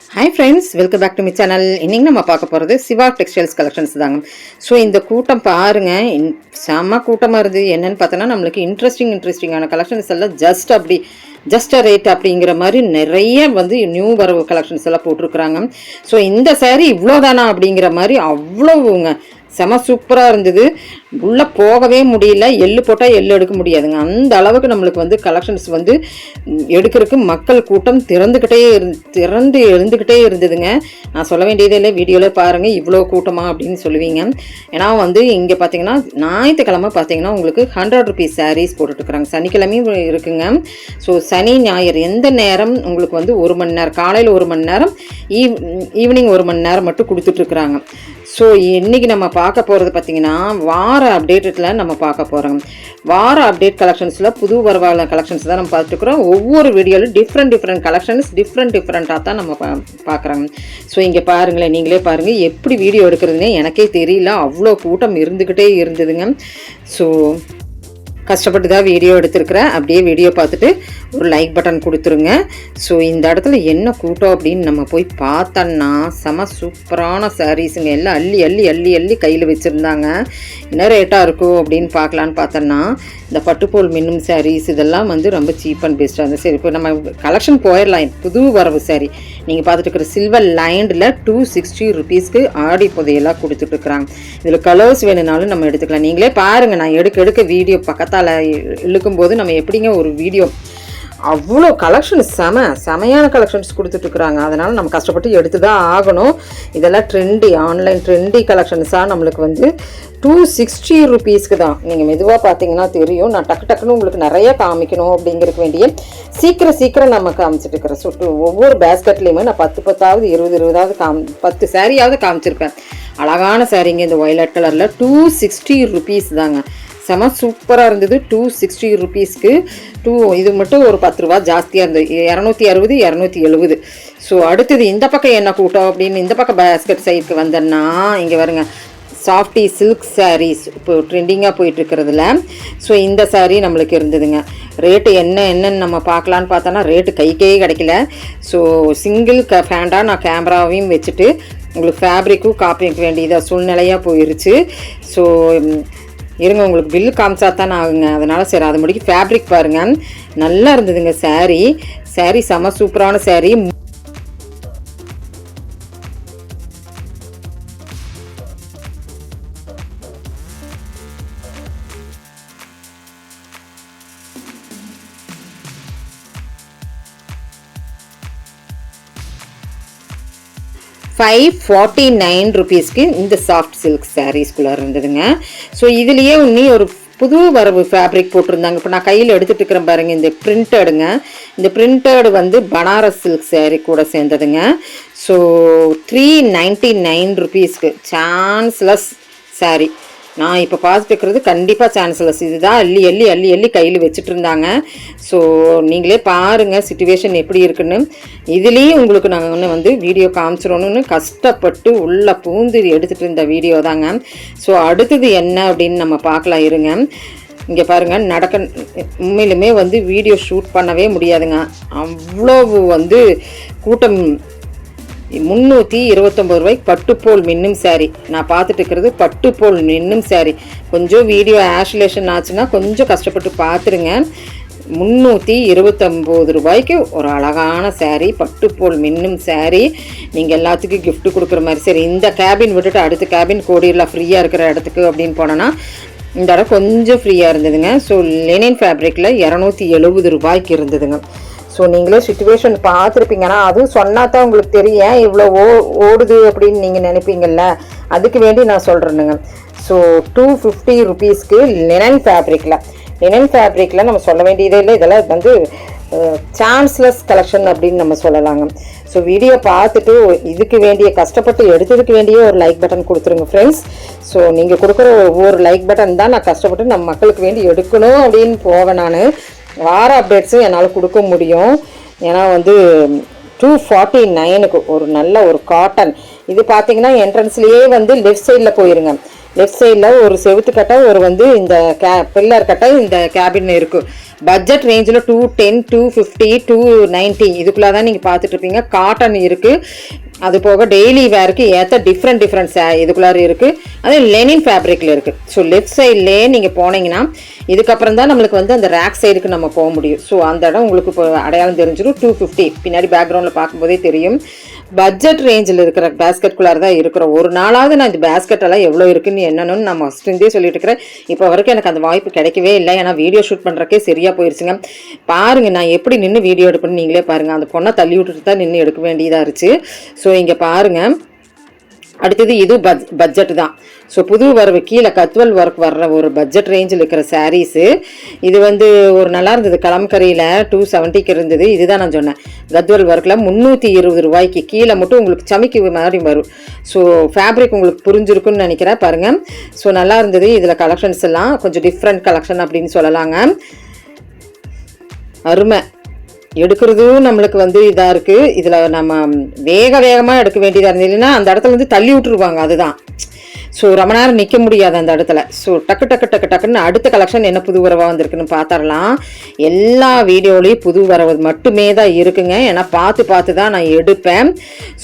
Hi friends welcome back to my channel இன்னைக்கு நம்ம பார்க்க போகிறது சிவா டெக்ஸ்டைல்ஸ் கலெக்ஷன்ஸ் தாங்க. ஸோ இந்த கூட்டம் பாருங்க இன்- செம்ம கூட்டமாக இருக்குது என்னன்னு பார்த்தோன்னா நம்மளுக்கு இன்ட்ரெஸ்டிங் இன்ட்ரெஸ்டிங்கான கலெக்ஷன்ஸ் எல்லாம் ஜஸ்ட் அப்படி ஜஸ்ட் ரேட் அப்படிங்கிற மாதிரி நிறைய வந்து நியூ வரவு கலெக்ஷன்ஸ் எல்லாம் போட்டிருக்கிறாங்க. ஸோ இந்த சேரீ இவ்வளோதானா அப்படிங்கிற மாதிரி அவ்வளோவுங்க. செம சூப்பராக இருந்தது. உள்ளே போகவே முடியல. எள்ளு போட்டால் எள்ளு எடுக்க முடியாதுங்க. அந்த அளவுக்கு நம்மளுக்கு வந்து கலெக்ஷன்ஸ் வந்து எடுக்கிறதுக்கு மக்கள் கூட்டம் திறந்துக்கிட்டே இரு திறந்து எழுந்துக்கிட்டே இருந்ததுங்க. நான் சொல்ல வேண்டியதே இல்லை. வீடியோவில் பாருங்கள் இவ்வளோ கூட்டமாக அப்படின்னு சொல்லுவீங்க. ஏன்னா வந்து இங்கே பார்த்தீங்கன்னா ஞாயிற்றுக்கிழமை பார்த்தீங்கன்னா உங்களுக்கு ஹண்ட்ரட் ருபீஸ் சாரீஸ் போட்டுட்ருக்குறாங்க சனிக்கிழமையும் இருக்குங்க. ஸோ சனி ஞாயிறு எந்த நேரம் உங்களுக்கு வந்து ஒரு மணி நேரம் காலையில் ஒரு மணி நேரம் ஈவ் ஈவினிங் ஒரு மணி நேரம் மட்டும் கொடுத்துட்ருக்குறாங்க ஸோ இன்றைக்கி நம்ம பார்க்க போகிறது பார்த்தீங்கன்னா வார அப்டேட்டில் நம்ம பார்க்க போகிறோம் வார அப்டேட் கலெக்ஷன்ஸில் புது வரவாள கலெக்ஷன்ஸ் தான் நம்ம பார்த்துருக்குறோம் ஒவ்வொரு வீடியோவிலும் டிஃப்ரெண்ட் டிஃப்ரெண்ட் கலெக்ஷன்ஸ் டிஃப்ரெண்ட் டிஃப்ரெண்ட்டாக தான் நம்ம பா ஸோ இங்கே பாருங்களேன் நீங்களே பாருங்கள் எப்படி வீடியோ எடுக்கிறதுனே எனக்கே தெரியல. அவ்வளோ கூட்டம் இருந்துக்கிட்டே இருந்ததுங்க. ஸோ கஷ்டப்பட்டு தான் வீடியோ எடுத்திருக்கிறேன். அப்படியே வீடியோ பார்த்துட்டு ஒரு லைக் பட்டன் கொடுத்துருங்க. ஸோ இந்த இடத்துல என்ன கூட்டம் அப்படின்னு நம்ம போய் பார்த்தோன்னா செம சூப்பரான சாரீஸுங்க எல்லாம் அள்ளி அள்ளி அள்ளி அள்ளி கையில் வச்சுருந்தாங்க. என்ன ரேட்டாக இருக்கும் அப்படின்னு பார்க்கலான்னு பார்த்தோன்னா இந்த பட்டுப்போல் மின்னும் சாரீஸ் இதெல்லாம் வந்து ரொம்ப சீப் அண்ட் பெஸ்ட்டாக இருந்தது சரி இப்போ நம்ம கலெக்ஷன் போயிடலாம். புது வரவு சாரி நீங்கள் பார்த்துட்டு இருக்கிற சில்வர் லைண்டில் டூ சிக்ஸ்டி ருபீஸ்க்கு ஆடி புதையெல்லாம் கொடுத்துட்ருக்குறாங்க இதில் கலர்ஸ் வேணும்னாலும் நம்ம எடுத்துக்கலாம். நீங்களே பாருங்கள் நான் எடுக்க எடுக்க வீடியோ பக்கத்தால் இழுக்கும்போது நம்ம எப்படிங்க ஒரு வீடியோ அவ்வளோ கலெக்ஷன்ஸ் செம செமையான கலெக்ஷன்ஸ் கொடுத்துட்ருக்குறாங்க அதனால் நம்ம கஷ்டப்பட்டு எடுத்து தான் ஆகணும். இதெல்லாம் ட்ரெண்டி ஆன்லைன் ட்ரெண்டி கலெக்ஷன்ஸாக நம்மளுக்கு வந்து டூ சிக்ஸ்டி ருபீஸ்க்கு தான். நீங்கள் மெதுவாக பார்த்தீங்கன்னா தெரியும். நான் டக்கு டக்குன்னு உங்களுக்கு நிறைய காமிக்கணும் அப்படிங்கிறதுக்கு வேண்டிய சீக்கிரம் சீக்கிரம் நம்ம காமிச்சிட்டு இருக்கிறேன் ஸோ ஒவ்வொரு பேஸ்கெட்லேயுமே நான் பத்து பத்தாவது இருபது இருபதாவது காம் பத்து சேரீயாவது காமிச்சிருப்பேன். அழகான சேரீங்க இந்த ஒயலட் கலரில் டூ சிக்ஸ்டி ருபீஸ் தாங்க. செம சூப்பராக இருந்தது. டூ சிக்ஸ்டி ருபீஸ்க்கு டூ இது மட்டும் ஒரு பத்து ரூபா ஜாஸ்தியாக இருந்தது. இரநூத்தி அறுபது இரநூத்தி எழுபது. ஸோ அடுத்தது இந்த பக்கம் என்ன கூட்டம் அப்படின்னு இந்த பக்கம் பேஸ்கெட் சைடுக்கு வந்தேன்னா இங்கே வருங்க சாஃப்டி சில்க் சாரீஸ் இப்போ ட்ரெண்டிங்காக போயிட்டுருக்கிறதுல. ஸோ இந்த சாரீ நம்மளுக்கு இருந்ததுங்க. ரேட்டு என்ன என்னன்னு நம்ம பார்க்கலான்னு பார்த்தோன்னா ரேட்டு கைக்கே கிடைக்கல. ஸோ சிங்கிள் க ஃபேண்டாக நான் கேமராவையும் வச்சுட்டு உங்களுக்கு ஃபேப்ரிக்கும் காப்பிக்க வேண்டியதாக சூழ்நிலையாக போயிருச்சு. ஸோ இருங்க உங்களுக்கு பில்லு காமிச்சா தான் ஆகுங்க. அதனால் சரி அது முடிக்க ஃபேப்ரிக் பாருங்கள் நல்லா இருந்ததுங்க saree. Saree செம சூப்பரான saree. ஃபைவ் ஃபார்ட்டி நைன் ருபீஸ்க்கு இந்த சாஃப்ட் சில்க் சாரீஸ்குள்ளே இருந்ததுங்க. ஸோ இதுலேயே இன்னி ஒரு புது வரவு ஃபேப்ரிக் போட்டிருந்தாங்க. இப்போ நான் கையில் எடுத்துகிட்டு இருக்கிறேன் பாருங்கள் இந்த பிரிண்டடுங்க இந்த பிரிண்டடு வந்து பனாரஸ் சில்க் சேரீ கூட சேர்ந்ததுங்க. ஸோ த்ரீ நைன்ட்டி நைன் ருபீஸ்க்கு சான்ஸ்லெஸ் சாரீ நான் இப்போ பார்த்துட்டு இருக்கிறது கண்டிப்பாக சான்சலஸ் இதுதான் அள்ளி அள்ளி அள்ளி அள்ளி கையில் வச்சுட்டு இருந்தாங்க ஸோ நீங்களே பாருங்கள் சுச்சுவேஷன் எப்படி இருக்குன்னு. இதுலேயும் உங்களுக்கு நாங்கள் ஒன்று வந்து வீடியோ காமிச்சிடணும்னு கஷ்டப்பட்டு உள்ளே பூந்து எடுத்துகிட்டு இருந்த வீடியோ தாங்க. ஸோ அடுத்தது என்ன அப்படின்னு நம்ம பார்க்கலாம் இருங்க. இங்கே பாருங்கள் நடக்க உண்மையிலுமே வந்து வீடியோ ஷூட் பண்ணவே முடியாதுங்க. அவ்வளோ வந்து கூட்டம் முந்நூற்றி இருபத்தொம்பது ரூபாய்க்கு பட்டுப்போல் மின்னும் saree. நான் பார்த்துட்டு இருக்கிறது பட்டுப்போல் மின்னும் saree. கொஞ்சம் வீடியோ ஆஷுலேஷன் ஆச்சுன்னா கொஞ்சம் கஷ்டப்பட்டு பார்த்துருங்க. முந்நூற்றி இருபத்தொம்போது ரூபாய்க்கு ஒரு அழகான சேரீ பட்டுப்போல் மின்னும் சேரீ நீங்கள் எல்லாத்துக்கும் கிஃப்ட் கொடுக்குற மாதிரி. சரி இந்த கேபின் விட்டுட்டு அடுத்த கேபின் கோடியில் ஃப்ரீயாக இருக்கிற இடத்துக்கு அப்படின்னு போனோன்னா இந்த இடம் கொஞ்சம் ஃப்ரீயாக இருந்ததுங்க. ஸோ லெனின் ஃபேப்ரிக்கில் இரநூத்தி எழுபது ரூபாய்க்கு இருந்ததுங்க. ஸோ நீங்களே சுச்சுவேஷன் பார்த்துருப்பீங்கன்னா அதுவும் சொன்னா தான் உங்களுக்கு தெரியும். ஏன் இவ்வளோ ஓ ஓடுது அப்படின்னு நீங்கள் நினைப்பீங்கல்ல. அதுக்கு வேண்டி நான் சொல்கிறேனுங்க ஸோ டூ ஃபிஃப்டி ருபீஸ்க்கு லினன் ஃபேப்ரிக்கில் லினன் ஃபேப்ரிக்கில் நம்ம சொல்ல வேண்டியதே இல்லை. இதெல்லாம் வந்து சான்ஸ்லெஸ் கலெக்ஷன் அப்படின்னு நம்ம சொல்லலாங்க. ஸோ வீடியோ பார்த்துட்டு இதுக்கு வேண்டிய கஷ்டப்பட்டு எடுத்ததுக்கு வேண்டிய ஒரு லைக் பட்டன் கொடுத்துருங்க ஃப்ரெண்ட்ஸ் ஸோ நீங்கள் கொடுக்குற ஒவ்வொரு லைக் பட்டன் தான் நான் கஷ்டப்பட்டு நம்ம மக்களுக்கு வேண்டி எடுக்கணும் அப்படின்னு போவேன் நான். வார அப்டேட்ஸும் என்னால் கொடுக்க முடியும். ஏன்னா வந்து டூ ஃபார்ட்டி நைனுக்கு ஒரு நல்ல ஒரு காட்டன் இது பார்த்தீங்கன்னா என்ட்ரன்ஸ்லேயே வந்து லெஃப்ட் சைடில் போயிருங்க. லெஃப்ட் சைடில் ஒரு செவுத்து கட்டை ஒரு வந்து இந்த கே பில்லர் கட்டை இந்த கேபின் இருக்குது பட்ஜெட் ரேஞ்சில் two ten two fifty two ninety இதுக்குள்ளே தான் நீங்கள் பார்த்துட்ருப்பீங்க காட்டன் இருக்குது அது போக டெய்லி வேருக்கு ஏற்ற டிஃப்ரெண்ட் டிஃப்ரெண்ட் சே இதுக்குள்ளார இருக்குது அது லெனின் ஃபேப்ரிக்கில் இருக்குது ஸோ லெஃப்ட் சைட்லேயே நீங்கள் போனீங்கன்னா இதுக்கப்புறம் தான் நம்மளுக்கு வந்து அந்த ரேக் சைடுக்கு நம்ம போக முடியும். ஸோ அந்த இடம் உங்களுக்கு இப்போ அடையாளம் தெரிஞ்சிடும். டூ ஃபிஃப்டி பின்னாடி பேக்ரவுண்டில் பார்க்கும்போதே தெரியும். பட்ஜெட் ரேஞ்சில் இருக்கிற பேஸ்கெட்குள்ளார தான் இருக்கிறோம். ஒரு நாளாவது நான் இந்த பேஸ்கெட்டெல்லாம் எவ்வளோ இருக்குன்னு என்னன்னு நான் ஃபஸ்ட்டுந்தே சொல்லிட்டு இருக்கிறேன். இப்போ வரைக்கும் எனக்கு அந்த வாய்ப்பு கிடைக்கவே இல்லை. ஏன்னா வீடியோ ஷூட் பண்ணுறக்கே சரியாக போயிருச்சுங்க. பாருங்கள் நான் எப்படி நின்று வீடியோ எடுப்பேன்னு நீங்களே பாருங்கள் அந்த பொண்ணை தள்ளி விட்டுட்டு தான் நின்று எடுக்க வேண்டியதாக இருந்துச்சு. ஸோ இங்கே பாருங்கள் அடுத்தது இது பட்ஜெட் தான். ஸோ புது வரவு கீழே கத்வல் ஒர்க் வர்ற ஒரு பட்ஜெட் ரேஞ்சில் இருக்கிற சாரீஸு இது வந்து ஒரு நல்லா இருந்தது. கலம்கரியில் டூ செவன்ட்டிக்கு இருந்தது. இதுதான் நான் சொன்னேன். கத்வல் ஒர்க்கில் முந்நூற்றி இருபது ரூபாய்க்கு கீழே மட்டும் உங்களுக்கு சமைக்கு மாதிரி வரும். ஸோ ஃபேப்ரிக் உங்களுக்கு புரிஞ்சிருக்குன்னு நினைக்கிறேன். பாருங்கள் ஸோ நல்லா இருந்தது. இதில் கலெக்ஷன்ஸ் எல்லாம் கொஞ்சம் டிஃப்ரெண்ட் கலெக்ஷன் அப்படின்னு சொல்லலாங்க. அருமை. எடுக்கிறதும் நம்மளுக்கு வந்து இதாக இருக்குது இதில் நம்ம வேக வேகமாக எடுக்க வேண்டியதாக இருந்தது. இல்லைன்னா அந்த இடத்துல வந்து தள்ளி விட்டுருவாங்க. அதுதான். ஸோ ரொம்ப நேரம் நிற்க முடியாது அந்த இடத்துல. ஸோ டக்கு டக்கு டக்கு டக்குன்னு அடுத்த கலெக்ஷன் என்ன புது வரவாக வந்திருக்குன்னு பார்த்துடலாம் எல்லா வீடியோலையும் புது வரவு மட்டுமே தான் இருக்குங்க. ஏன்னா பார்த்து பார்த்து தான் நான் எடுப்பேன்.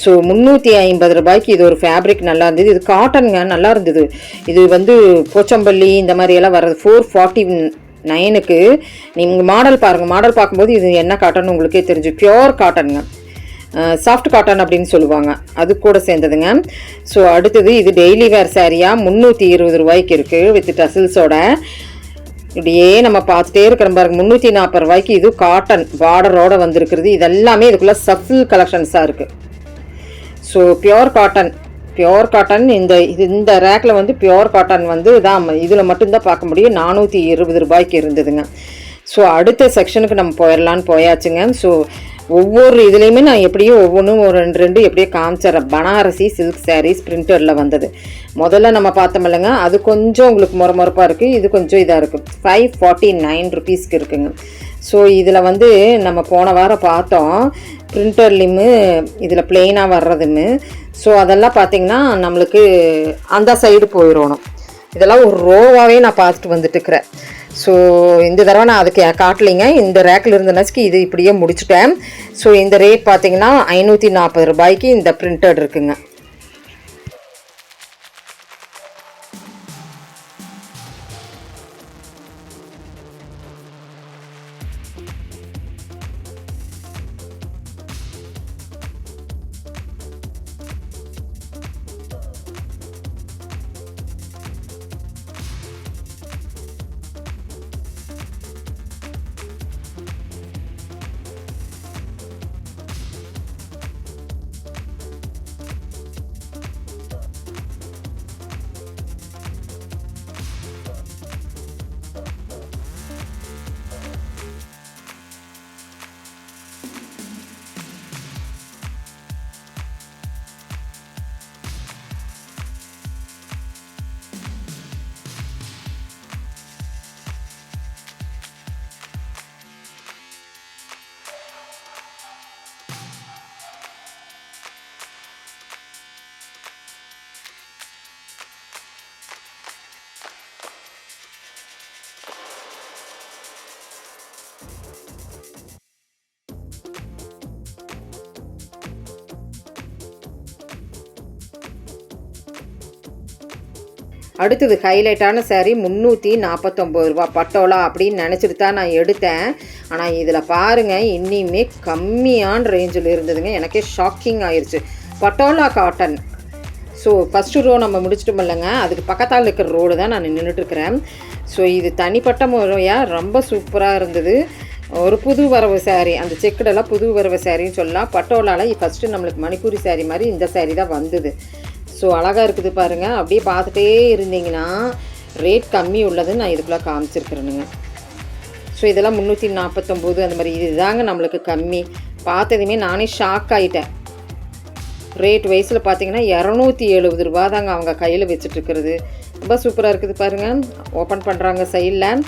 ஸோ முந்நூற்றி ஐம்பது ரூபாய்க்கு இது ஒரு ஃபேப்ரிக் நல்லா இருந்தது. இது காட்டனுங்க நல்லா இருந்தது. இது வந்து போச்சம்பள்ளி இந்த மாதிரியெல்லாம் வர்றது ஃபோர் ஃபார்ட்டி நைனுக்கு நீங்கள் மாடல் பாருங்கள் மாடல் பார்க்கும்போது இது என்ன காட்டன் உங்களுக்கே தெரிஞ்சு. பியோர் காட்டனுங்க சாஃப்ட் காட்டன் அப்படின்னு சொல்லுவாங்க. அது கூட சேர்ந்ததுங்க. ஸோ அடுத்தது இது டெய்லி வேர் சாரியாக முந்நூற்றி இருபது ரூபாய்க்கு இருக்குது வித் டசில்ஸோட இப்படியே நம்ம பார்த்துட்டே இருக்கிற பாருங்க முந்நூற்றி நாற்பது ரூபாய்க்கு இது காட்டன் பார்டரோடு வந்திருக்கிறது. இதெல்லாமே இதுக்குள்ளே சஃபில் கலெக்ஷன்ஸாக இருக்குது so pure cotton pure cotton இந்த இது இந்த ரேக்கில் வந்து பியோர் காட்டன் வந்து தான் இதில் மட்டும்தான் பார்க்க முடியும். நானூற்றி இருபது ரூபாய்க்கு இருந்ததுங்க. ஸோ அடுத்த செக்ஷனுக்கு நம்ம போயிடலான்னு போயாச்சுங்க. ஸோ ஒவ்வொரு இதுலேயுமே நான் எப்படியும் ஒவ்வொன்றும் ஒரு ரெண்டு ரெண்டு எப்படியோ காமிச்சிட்றேன் பனாரசி சில்க் சாரீஸ் பிரிண்டரில் வந்தது. முதல்ல நம்ம பார்த்தோம் இல்லைங்க அது கொஞ்சம் உங்களுக்கு முறமுறப்பாக இருக்குது இது கொஞ்சம் இதாக இருக்குது ஃபைவ் ஃபார்ட்டி நைன் ருபீஸ்க்கு இருக்குங்க. ஸோ இதில் வந்து நம்ம போன வாரம் பார்த்தோம் பிரிண்டர்லிமு இதில் பிளெயினாக வர்றதுன்னு. ஸோ அதெல்லாம் பார்த்திங்கன்னா நம்மளுக்கு அந்த சைடு போயிடணும். இதெல்லாம் ஒரு ரோவாகவே நான் பார்த்துட்டு வந்துட்டுருக்கிறேன். ஸோ இந்த தடவை நான் அதுக்கு காட்டலைங்க. இந்த ரேக்கில் இருந்தனாச்சுக்கு இது இப்படியே முடிச்சுட்டேன். ஸோ இந்த ரேட் பார்த்தீங்கன்னா ஐநூற்றி நாற்பது ரூபாய்க்கு இந்த பிரிண்டட் இருக்குங்க. அடுத்தது ஹைலைட்டான saree முந்நூற்றி நாற்பத்தொம்பது ரூபா பட்டோலா அப்படின்னு நினச்சிட்டு தான் நான் எடுத்தேன். ஆனால் இதில் பாருங்கள் இன்னியுமே கம்மியான ரேஞ்சில் இருந்ததுங்க. எனக்கே ஷாக்கிங் ஆயிடுச்சு patola cotton so first row நம்ம முடிச்சிட்டோம் இல்லைங்க. அதுக்கு பக்கத்தால் இருக்கிற ரோடு தான் நான் நின்றுட்டுருக்கிறேன் ஸோ இது தனிப்பட்ட முறையாக ரொம்ப சூப்பராக இருந்தது. ஒரு புது வரவு saree. அந்த செக்குடெல்லாம் புது வரவு சாரின்னு சொல்லலாம். பட்டோலாவில் ஃபஸ்ட்டு நம்மளுக்கு மணிப்பூரி saree மாதிரி இந்த saree தான் வந்தது. ஸோ அழகாக இருக்குது பாருங்கள் அப்படியே பார்த்துட்டே இருந்தீங்கன்னா ரேட் கம்மி உள்ளதுன்னு நான் இதுக்குள்ளே காமிச்சிருக்கிறேனுங்க. ஸோ இதெல்லாம் முந்நூற்றி நாற்பத்தொம்போது அந்த மாதிரி இதுதாங்க நம்மளுக்கு கம்மி. பார்த்ததுமே நானே ஷாக் ஆகிட்டேன் ரேட் வயசில் பார்த்தீங்கன்னா இரநூத்தி எழுபது ரூபா தாங்க அவங்க கையில் வச்சுட்ருக்கிறது ரொம்ப சூப்பராக இருக்குது பாருங்கள் ஓப்பன் பண்ணுறாங்க சைடில்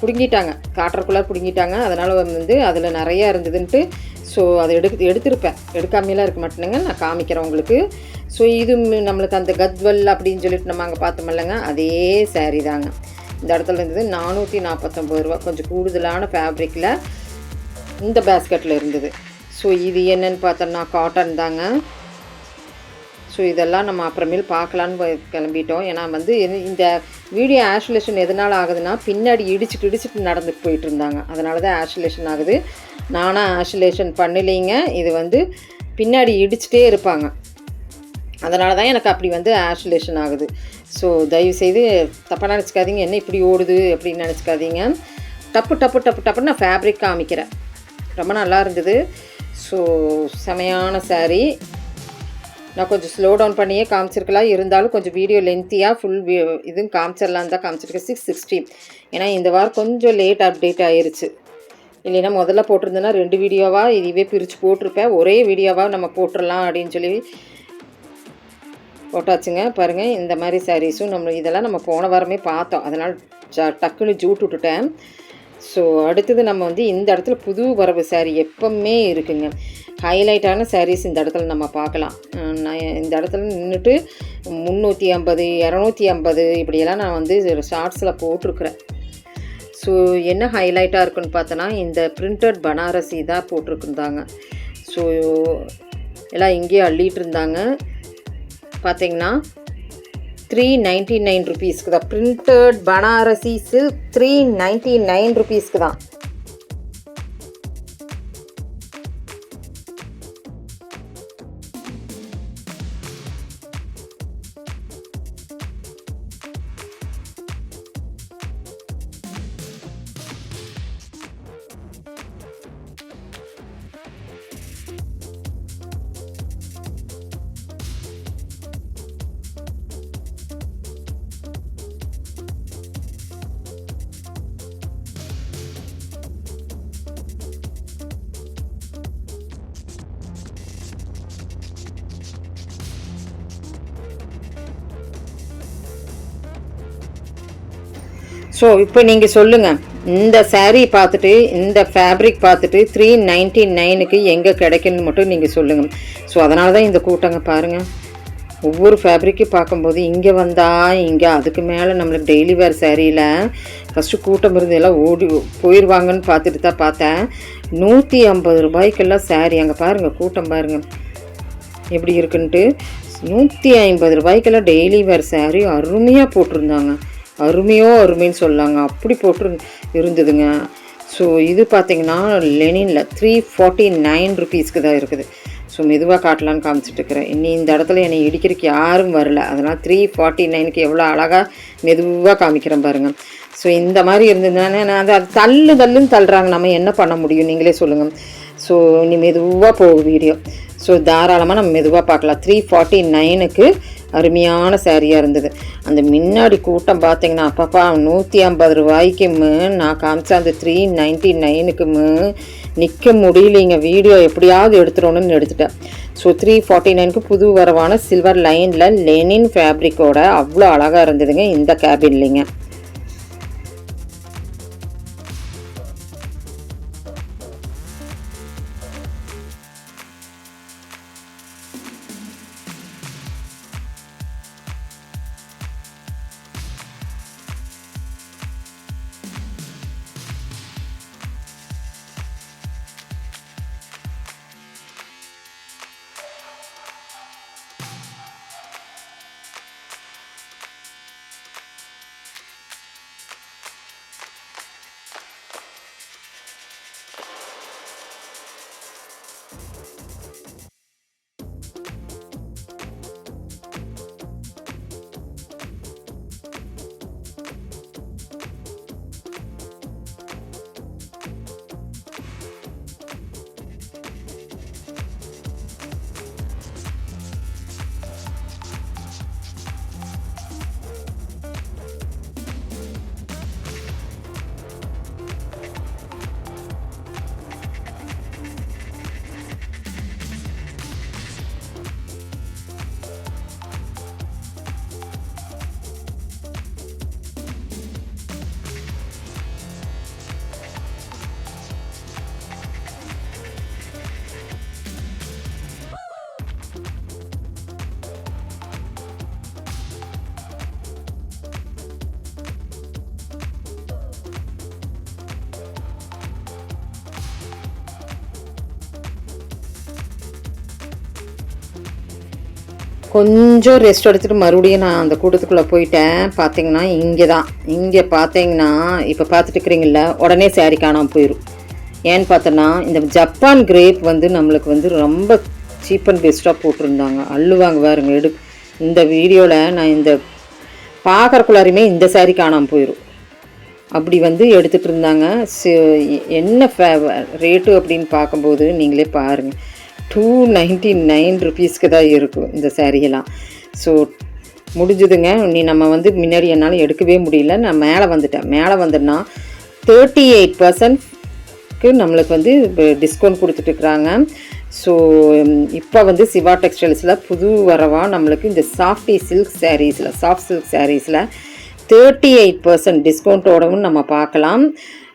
பிடுங்கிட்டாங்க. காட்டுறக்குள்ளே பிடுங்கிட்டாங்க. அதனால் வந்து அதில் நிறையா இருந்ததுன்ட்டு ஸோ அதை எடுத்து எடுத்திருப்பேன். எடுக்காமையெல்லாம் இருக்க மாட்டேனுங்க. நான் காமிக்கிறேன் உங்களுக்கு. ஸோ இது நம்மளுக்கு அந்த கத்வல் அப்படின்னு சொல்லிட்டு நம்ம அங்கே பார்த்தோமில்லங்க அதே saree தாங்க. இந்த இடத்துல இருந்தது நானூற்றி நாற்பத்தொம்பது ரூபா. கொஞ்சம் கூடுதலான ஃபேப்ரிக்கில் இந்த பேஸ்கெட்டில் இருந்தது. ஸோ இது என்னன்னு பார்த்தோம்னா காட்டன் தாங்க. ஸோ இதெல்லாம் நம்ம அப்புறமேல் பார்க்கலான்னு கிளம்பிட்டோம். ஏன்னா வந்து இந்த வீடியோ ஆஷுலேஷன் எதனால் ஆகுதுன்னா பின்னாடி இடிச்சுட்டு இடிச்சுட்டு நடந்துட்டு போயிட்டு இருந்தாங்க. அதனால தான் ஆஷுலேஷன் ஆகுது. நானும் ஆஷுலேஷன் பண்ணலைங்க. இது வந்து பின்னாடி இடிச்சிட்டே இருப்பாங்க. அதனால தான் எனக்கு அப்படி வந்து ஆஷுலேஷன் ஆகுது. ஸோ தயவுசெய்து தப்பாக நினச்சிக்காதீங்க. என்ன இப்படி ஓடுது அப்படின்னு நினச்சிக்காதீங்க. டப்பு டப்பு டப்பு டப்புன்னு நான் ஃபேப்ரிக் காமிக்கிறேன். ரொம்ப நல்லா இருந்தது. ஸோ செமையான சாரீ நான் கொஞ்சம் ஸ்லோ டவுன் பண்ணியே காமிச்சிருக்கலாம். இருந்தாலும் கொஞ்சம் வீடியோ லென்த்தியாக ஃபுல் இதுவும் காமிச்சிடலான்னு தான் காமிச்சிருக்கேன். சிக்ஸ் சிக்ஸ்டி ஏன்னா இந்த வாரம் கொஞ்சம் லேட் அப்டேட் ஆயிருச்சு. இல்லைன்னா முதல்ல போட்டிருந்தேன்னா ரெண்டு வீடியோவாக இதுவே பிரித்து போட்டிருப்பேன். ஒரே வீடியோவாக நம்ம போட்டுடலாம் அப்படின்னு சொல்லி போட்டாச்சுங்க. பாருங்கள் இந்த மாதிரி சாரீஸும் நம்ம இதெல்லாம் நம்ம போன வாரமே பார்த்தோம். அதனால் ஜ டக்குன்னு ஜூட் விட்டுட்டேன். ஸோ அடுத்தது நம்ம வந்து இந்த இடத்துல புது வரவு சாரீ எப்பவுமே இருக்குங்க. ஹைலைட்டான சாரீஸ் இந்த இடத்துல நம்ம பார்க்கலாம். நான் இந்த இடத்துல நின்றுட்டு முந்நூற்றி ஐம்பது இரநூத்தி ஐம்பது இப்படியெல்லாம் நான் வந்து ஷார்ட்ஸில் போட்டிருக்கிறேன். ஸோ என்ன ஹைலைட்டாக இருக்குன்னு பார்த்தோன்னா இந்த பிரிண்டட் பனாரசி தான் போட்டிருக்குந்தாங்க ஸோ எல்லாம் இங்கேயே அள்ளிட்டு இருந்தாங்க. பார்த்தீங்கன்னா த்ரீ நைன்ட்டி நைன் ருபீஸ்க்கு தான். Printed Banarasi silk three ninety nine ருபீஸ்க்கு தான். ஸோ இப்போ நீங்கள் சொல்லுங்கள் இந்த சாரீ பார்த்துட்டு இந்த ஃபேப்ரிக் பார்த்துட்டு த்ரீ நைன்ட்டி நைனுக்கு எங்கே கிடைக்குன்னு மட்டும் நீங்கள் சொல்லுங்கள் ஸோ அதனால தான் இந்த கூட்டங்க பாருங்கள் ஒவ்வொரு ஃபேப்ரிக்கும் பார்க்கும்போது இங்கே வந்தால் இங்கே அதுக்கு மேலே நம்மளுக்கு டெய்லி வேர் சேரீயில் ஃபஸ்ட்டு கூட்டம் இருந்து எல்லாம் ஓடி போயிடுவாங்கன்னு பார்த்துட்டு தான் பார்த்தேன். நூற்றி ஐம்பது ரூபாய்க்கெல்லாம் saree. அங்கே பாருங்கள் கூட்டம் பாருங்கள் எப்படி இருக்குன்ட்டு? நூற்றி ஐம்பது ரூபாய்க்கெல்லாம் டெய்லி வேர் saree அருமையாக போட்டிருந்தாங்க. அருமையோ அருமைன்னு சொல்லாங்க. அப்படி போட்டு இருந்ததுங்க. ஸோ இது பார்த்திங்கன்னா லெனினில் த்ரீ ஃபார்ட்டி நைன் ருபீஸ்க்கு தான் இருக்குது. ஸோ மெதுவாக காட்டலான்னு காமிச்சிட்டு இருக்கிறேன். இனி இந்த இடத்துல என்னை இடிக்கிறதுக்கு யாரும் வரல. அதனால் த்ரீ ஃபார்ட்டி நைனுக்கு எவ்வளோ அழகாக மெதுவாக காமிக்கிறேன் பாருங்கள் ஸோ இந்த மாதிரி இருந்ததுன்னா நான் அது அது தள்ளு தள்ளுன்னு தள்ளுறாங்க. நம்ம என்ன பண்ண முடியும்? நீங்களே சொல்லுங்கள் ஸோ இனி மெதுவாக போகும் வீடியோ ஸோ தாராளமாக நம்ம மெதுவாக பார்க்கலாம். த்ரீ ஃபார்ட்டி நைனுக்கு அருமையான சேரீயாக இருந்தது. அந்த முன்னாடி கூட்டம் பார்த்தீங்கன்னா அப்பப்பா நூற்றி ஐம்பது ரூபாய்க்குமு நான் காமிச்ச அந்த த்ரீ நைன்ட்டி நைனுக்குமு நிற்க முடியலைங்க வீடியோ எப்படியாவது எடுத்துடணும்னு எடுத்துட்டேன். ஸோ த்ரீ ஃபார்ட்டி நைனுக்கு புது வரவான சில்வர் லைனில் லெனின் ஃபேப்ரிக்கோட அவ்வளோ அழகாக இருந்ததுங்க இந்த கேபின்லிங்க கொஞ்சம் ரெஸ்ட் எடுத்துகிட்டு மறுபடியும் நான் அந்த கூட்டத்துக்குள்ளே போயிட்டேன். பார்த்தீங்கன்னா இங்கே தான் இங்கே பார்த்தீங்கன்னா இப்போ பார்த்துட்டு இருக்கிறீங்கள உடனே சேரீ காணாமல் போயிடும் ஏன்னு பார்த்தோன்னா இந்த ஜப்பான் கிரேப் வந்து நம்மளுக்கு வந்து ரொம்ப சீப் அண்ட் பெஸ்ட்டாக போட்டிருந்தாங்க. அள்ளுவாங்க பாருங்க எடு. இந்த வீடியோவில் நான் இந்த பார்க்குறக்குள்ளாரையுமே இந்த saree காணாமல் போயிடும் அப்படி வந்து எடுத்துகிட்டு இருந்தாங்க. சி- என்ன ஃபே ரேட்டு அப்படின்னு பார்க்கும்போது நீங்களே பாருங்கள் டூ நைன்ட்டி நைன் ருபீஸ்க்கு தான் இருக்கும் இந்த சேரீயெல்லாம் ஸோ முடிஞ்சுதுங்க. நீ நம்ம வந்து முன்னாடி என்னால் எடுக்கவே முடியல. நான் மேலே வந்துட்டேன். மேலே வந்தேன்னா தேர்ட்டி எயிட் பர்சன்ட்க்கு நம்மளுக்கு வந்து டிஸ்கவுண்ட் கொடுத்துட்ருக்குறாங்க ஸோ இப்போ வந்து சிவா டெக்ஸ்டைல்ஸில் புது வரவாக நம்மளுக்கு இந்த சாஃப்டி சில்க் சாரீஸில் சாஃப்ட் சில்க் சாரீஸில் தேர்ட்டி எயிட் பர்சன்ட் டிஸ்கவுண்ட்டோடவும் நம்ம பார்க்கலாம்.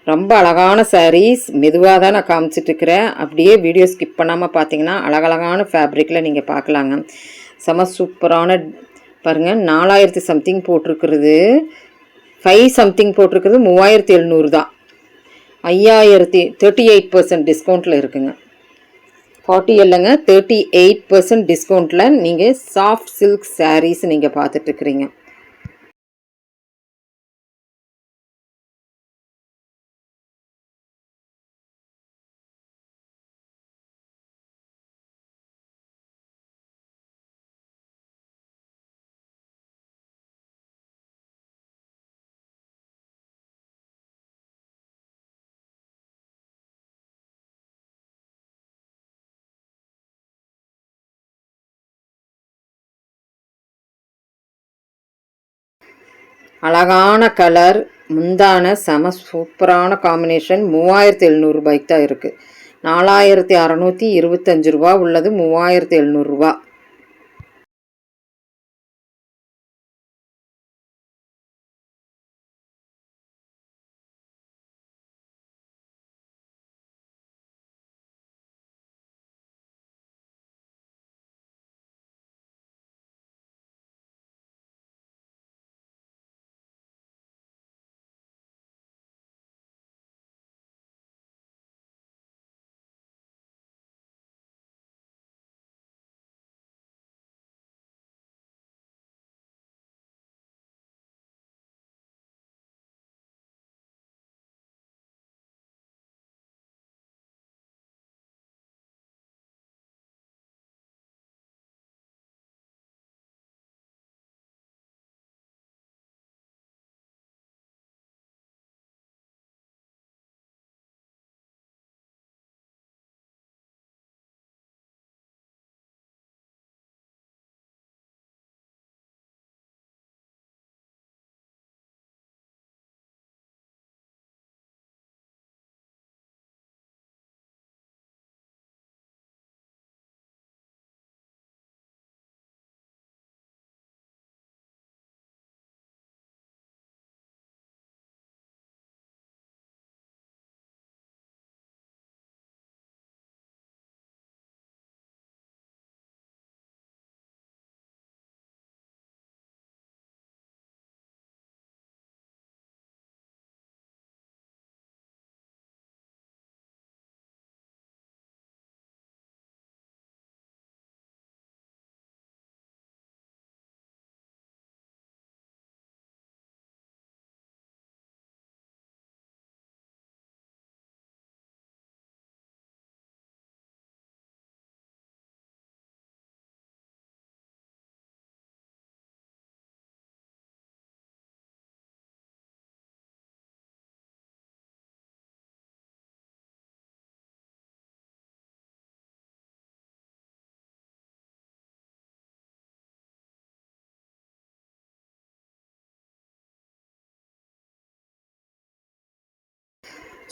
ரொம்ப அழகான சாரீஸ் மெதுவாக தான் நான் காமிச்சிட்ருக்கிறேன் அப்படியே வீடியோ ஸ்கிப் பண்ணாமல் பார்த்தீங்கன்னா அழகழகான ஃபேப்ரிக்கில் நீங்கள் பார்க்கலாங்க செம சூப்பரான பாருங்கள் நாலாயிரத்தி சம்திங் போட்டிருக்கிறது. ஃபைவ் சம்திங் போட்டிருக்கிறது மூவாயிரத்தி எழுநூறு தான். ஐயாயிரத்தி தேர்ட்டி எயிட் பர்சன்ட் டிஸ்கவுண்ட்டில் இருக்குங்க. ஃபார்ட்டி இல்லைங்க தேர்ட்டி எயிட் பர்சன்ட் டிஸ்கவுண்ட்டில் நீங்கள் சாஃப்ட் சில்க் சாரீஸ் நீங்கள் பார்த்துட்ருக்குறீங்க அழகான கலர் முந்தான செம சூப்பரான காம்பினேஷன் மூவாயிரத்தி எழுநூறுபாய்க்கு தான் இருக்குது நாலாயிரத்தி அறநூற்றி இருபத்தஞ்சு ரூபா உள்ளது மூவாயிரத்தி எழுநூறுபா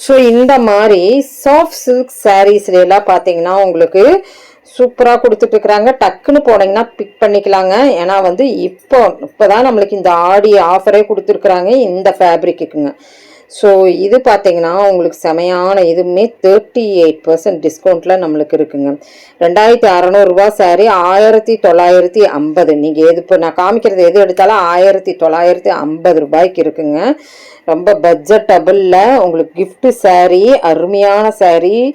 ஸோ இந்த மாதிரி சாஃப்ட் சில்க் சாரீஸ்ல எல்லாம் பார்த்தீங்கன்னா உங்களுக்கு சூப்பராக கொடுத்துட்ருக்குறாங்க டக்குன்னு போனீங்கன்னா பிக் பண்ணிக்கலாங்க. ஏன்னா வந்து இப்போ இப்போ தான் நம்மளுக்கு இந்த ஆடி ஆஃபரே கொடுத்துருக்குறாங்க. இந்த ஃபேப்ரிக்குங்க ஸோ இது பார்த்தீங்கன்னா உங்களுக்கு செமையான இதுவுமே தேர்ட்டி எயிட் பர்சன்ட் டிஸ்கவுண்ட்டில் நம்மளுக்கு இருக்குங்க. ரெண்டாயிரத்தி அறநூறுரூவா சாரி ஆயிரத்தி தொள்ளாயிரத்தி ஐம்பது. நீங்கள் எது இப்போ நான் காமிக்கிறது எது எடுத்தாலும் ஆயிரத்தி தொள்ளாயிரத்தி ஐம்பது ரூபாய்க்கு இருக்குங்க. ரொம்ப பட்ஜெட்டபிளில் உங்களுக்கு கிஃப்ட்டு saree அருமையான saree.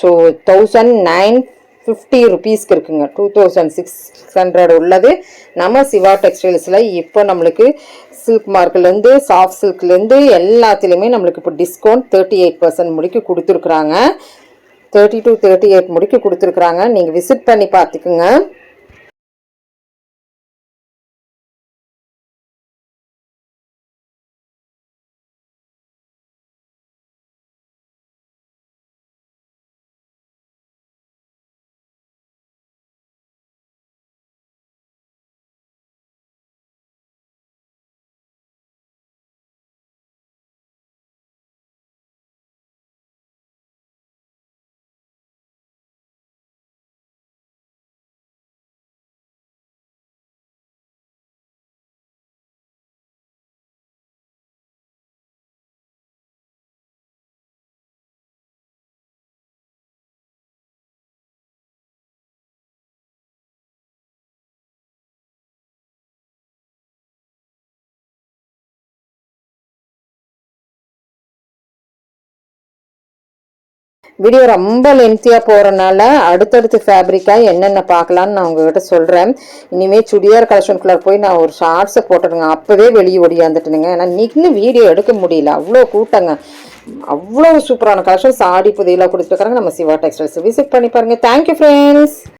So thousand nine fifty ருபீஸ்க்கு இருக்குங்க. டூ தௌசண்ட் சிக்ஸ் ஹண்ட்ரட் உள்ளது. நம்ம சிவா டெக்ஸ்டைல்ஸில் இப்போ நம்மளுக்கு சில்க் மார்க்லேருந்து சாஃப்ட் சில்க்லேருந்து எல்லாத்துலேயுமே நம்மளுக்கு இப்போ டிஸ்கவுண்ட் தேர்ட்டி எயிட் பர்சன்ட் முடிக்கி கொடுத்துருக்குறாங்க. தேர்ட்டி டு தேர்ட்டி எயிட் முடிக்கி கொடுத்துருக்குறாங்க. நீங்கள் விசிட் பண்ணி பார்த்துக்குங்க. வீடியோ ரொம்ப லென்த்தியாக போகிறனால அடுத்தடுத்து ஃபேப்ரிக்காக என்னென்ன பார்க்கலான்னு நான் உங்ககிட்ட சொல்கிறேன் இனிமேல் சுடிதார் கலெக்ஷனுக்குள்ளே போய் நான் ஒரு ஷார்ட்ஸை போட்டுடுங்க. அப்போவே வெளியே ஒடியாந்துட்டுனுங்க ஏன்னா நின்று வீடியோ எடுக்க முடியல. அவ்வளோ கூட்டங்க. அவ்வளோ சூப்பரான கலெக்ஷன்ஸ் ஆடி புதையெல்லாம் கொடுத்துருக்காங்க நம்ம சிவா டெக்ஸ்டைல்ஸ் விசிட் பண்ணி பாருங்கள் தேங்க்யூ ஃப்ரெண்ட்ஸ்